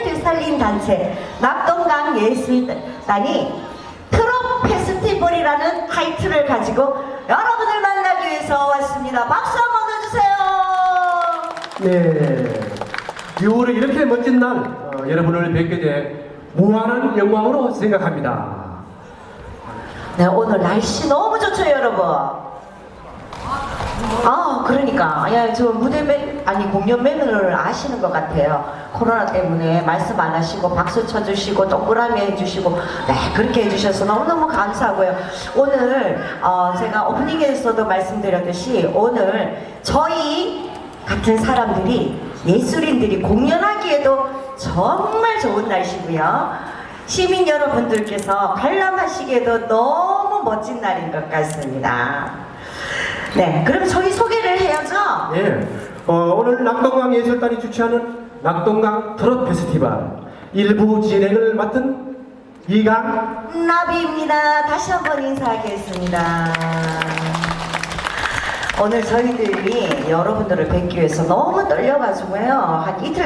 문화를 되살린 단체 낙동강 예술단이 트롯 페스티벌이라는 타이틀을 가지고 여러분을 만나기 위해서 왔습니다. 박수 한번 넣어주세요. 네. 6월에 이렇게 멋진 날 어, 여러분을 뵙게 돼 무한한 영광으로 생각합니다. 네, 오늘 날씨 너무 좋죠, 여러분. 아, 그러니까. 야, 저 무대 매, 아니, 공연 매너를 아시는 것 같아요. 코로나 때문에 말씀 안 하시고, 박수 쳐주시고, 동그라미 해주시고, 네, 그렇게 해주셔서 너무너무 감사하고요. 오늘, 어, 제가 오프닝에서도 말씀드렸듯이, 오늘 저희 같은 사람들이, 예술인들이 공연하기에도 정말 좋은 날씨고요. 시민 여러분들께서 관람하시기에도 너무 멋진 날인 것 같습니다. 네, 그럼 저희 소개를 해야죠. 예. 어, 오늘 낙동강 예술단이 주최하는 낙동강 트롯 페스티벌 일부 진행을 맡은 이강 나비입니다. 다시 한번 인사하겠습니다. 오늘 저희들이 여러분들을 뵙기 위해서 너무 떨려가지고요. 한 이틀